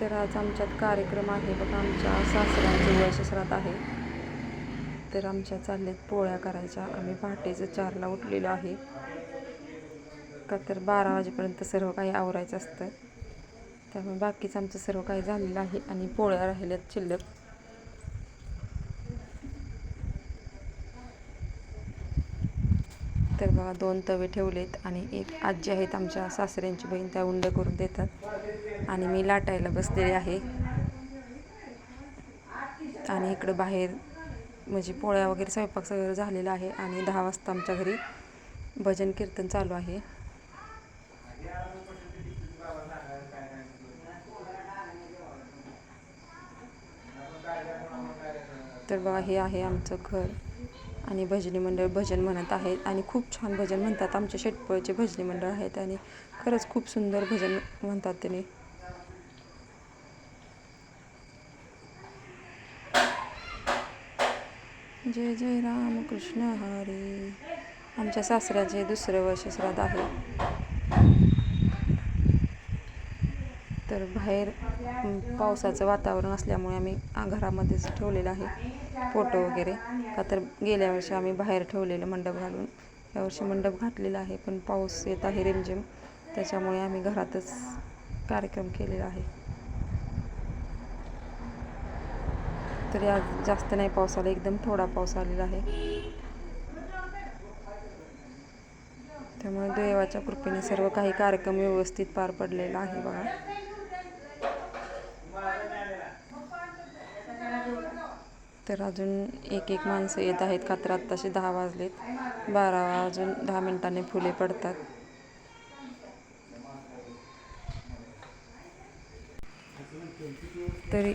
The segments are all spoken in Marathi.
तर आज आमच्यात कार्यक्रम आहे. बघा आमच्या सासऱ्यांचे वर्षश्राद्ध आहे. तर आमच्या चालल्यात पोळ्या करायच्या. आम्ही पहाटेचं चारला उठलेलो आहे. का तर बारा वाजेपर्यंत सर्व काही आवरायचं असतं. त्यामुळे बाकीचं आमचं सर्व काही झालेलं आहे आणि पोळ्या राहिल्यात शिल्लक. तर बघा दोन तवे ठेवलेत आणि एक आजी आहेत आमच्या सासऱ्यांची बहीण त्या उंड करून देतात. आणि मी लाटायला बसलेले आहे. आणि इकडं बाहेर म्हणजे पोळ्या वगैरे स्वयंपाक सगळं झालेला आहे आणि दहा वाजता आमच्या घरी भजन कीर्तन चालू आहे. तर बघा हे आहे आमचं घर. आणि भजनी मंडळ भजन म्हणत आहेत आणि खूप छान भजन म्हणतात. आमच्या शेटपळचे भजनी मंडळ आहेत आणि खरंच खूप सुंदर भजन म्हणतात त्याने. जय जय राम कृष्ण हरी. आमच्या सासऱ्याचे दुसरं वर्ष श्राद्ध आहे. तर बाहेर पावसाचं वातावरण असल्यामुळे आम्ही घरामध्येच ठेवलेलं आहे फोटो वगैरे. का तर गेल्या वर्षी आम्ही बाहेर ठेवलेलं मंडप घालून. यावर्षी मंडप घातलेला आहे पण पाऊस येत आहे रिमझिम. त्याच्यामुळे आम्ही घरातच कार्यक्रम केलेला आहे. तरी आज जास्त नाही पाऊस आला एकदम थोडा पाऊस आलेला आहे. त्यामुळे देवाच्या कृपेने सर्व काही कार्यक्रम व्यवस्थित पार पडलेला आहे बघा. तर अजून एक एक माणसं येत आहेत का तर आत्ताशे दहा वाजलेत. बारा वाजून दहा मिनिटांनी फुले पडतात. तरी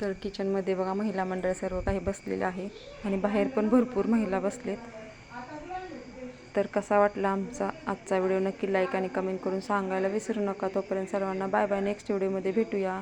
तर किचनमध्ये बघा महिला मंडळ सर्व काही बसलेलं आहे. आणि बाहेर पण भरपूर महिला बसलेत. तर कसा वाटला आमचा आजचा व्हिडिओ? नक्की लाईक आणि कमेंट करून सांगायला विसरू नका. तोपर्यंत सर्वांना बाय बाय नेक्स्ट व्हिडिओमध्ये भेटूया.